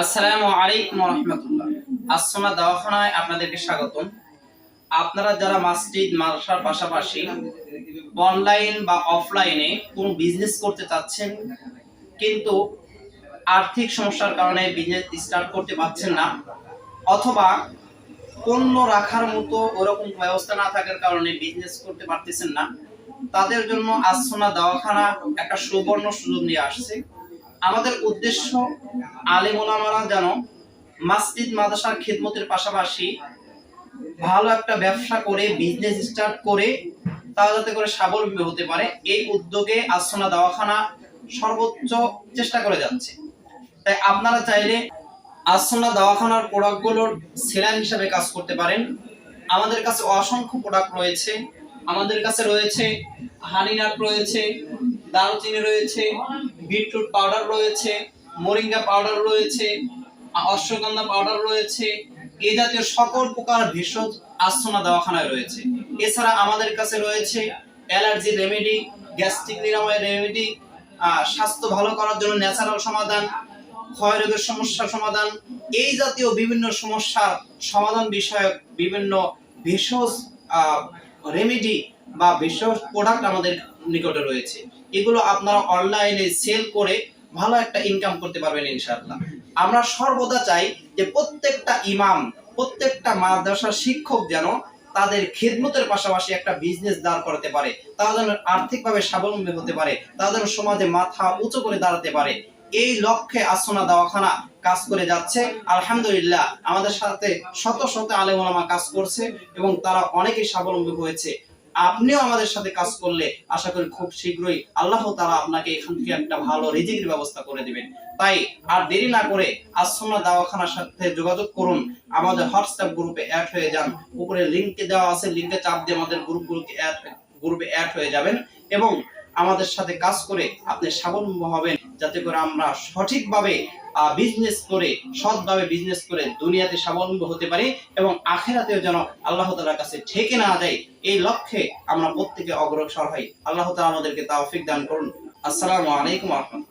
আসসালামু আলাইকুম রহমতুল্লাহ। আসসানা দাওয়াখানায় আপনাদেরকে স্বাগতম। আপনারা যারা মসজিদ, মাদ্রাসার পাশাপাশি অনলাইন বা অফলাইনে কোন বিজনেস করতে চাচ্ছেন, কিন্তু আর্থিক সমস্যার কারণে বিজনেস স্টার্ট করতে পারছেন না, অথবা পণ্য রাখার মতো ওরকম ব্যবস্থা না থাকার কারণে বিজনেস করতে পারতেছেন না, তাদের জন্য আসনা দাওয়াখানা একটা সুবর্ণ সুযোগ নিয়ে আসছে। আমাদের উদ্দেশ্য আলিমুলামারা যেন মসজিদ, মাদ্রাসার খেদমতের পাশাপাশি ভালো একটা ব্যবসা করে বিজনেস স্টার্ট করে তারা যাতে করে স্বাবলম্বী হতে পারে, এই উদ্যোগে আসনা দাওয়াখানা সর্বোচ্চ চেষ্টা করে যাচ্ছে। তাই আপনারা চাইলে আসনা দাওয়াখানার প্রোডাক্টগুলোর সেলার হিসাবে কাজ করতে পারেন। আমাদের কাছে অসংখ্য প্রোডাক্ট রয়েছে। আমাদের কাছে রয়েছে হানিনাট রয়েছে, দারুচিনি রয়েছে বিটরুট পাউডার রয়েছে, মোরিঙ্গা পাউডার রয়েছে, অশ্বগন্ধা পাউডার রয়েছে এই জাতীয় সকল প্রকার ভেষজ আস্তনা দওয়াখানায় রয়েছে। এছাড়া আমাদের কাছে রয়েছে অ্যালার্জি রেমেডি, গ্যাস্ট্রিক নিরাময় রেমেডি স্বাস্থ্য ভালো করার জন্য ন্যাচারাল সমাধান, ক্ষয় রোগের সমস্যার সমাধান, এই জাতীয় বিভিন্ন সমস্যার সমাধান বিষয়ক বিভিন্ন ভেষজ রেমেডি বা ভেষজ প্রোডাক্ট আমাদের নিকটে রয়েছে। এগুলো আপনারা অনলাইনে সেল করে ভালো একটা ইনকাম করতে পারবেন ইনশাআল্লাহ। আমরা সর্বদা চাই যে প্রত্যেকটা ইমাম প্রত্যেকটা মাদ্রাসার শিক্ষক যেন তাদের খেদমতের পাশাপাশি একটা বিজনেস দাঁড় করাতে পারে, তারা যেন আর্থিকভাবে স্বাবলম্বী হতে পারে যেন সমাজে মাথা উঁচু করে দাঁড়াতে পারে। এই লক্ষ্যে আসনা দাওয়াখানা কাজ করে যাচ্ছে। আলহামদুলিল্লাহ, আমাদের সাথে শত শত আলেমা কাজ করছে এবং তারা অনেকেই স্বাবলম্বী হয়েছে। আপনিও আমাদের সাথে কাজ করলে আশা করি খুব শীঘ্রই আল্লাহ তারা আপনাকে এখান থেকে একটা ভালো রিজিকের ব্যবস্থা করে দিবেন। তাই আর দেরি না করে আসনা দাওয়াখানার সাথে যোগাযোগ করুন। আমাদের হোয়াটসঅ্যাপ গ্রুপে অ্যাড হয়ে যান। উপরে লিঙ্কে দেওয়া আছে লিঙ্কে চাপ দিয়ে আমাদের গ্রুপগুলোকে অ্যাড, গ্রুপে অ্যাড হয়ে যাবেন। এবং আমাদের সাথে কাজ করে আপনি স্বাবলম্বী হবেন, যাতে করে আমরা সঠিকভাবে বিজনেস করে, সৎভাবে বিজনেস করে দুনিয়াতে স্বাবলম্বী হতে পারি এবং আখেরাতেও যেন আল্লাহ তালার কাছে ঠেকে না দেয় এই লক্ষ্যে আমরা প্রত্যেকে অগ্রসর হই। আল্লাহ তালা আমাদেরকে তাওফিক দান করুন। আসসালামু আলাইকুম রহমতুল্লাহ।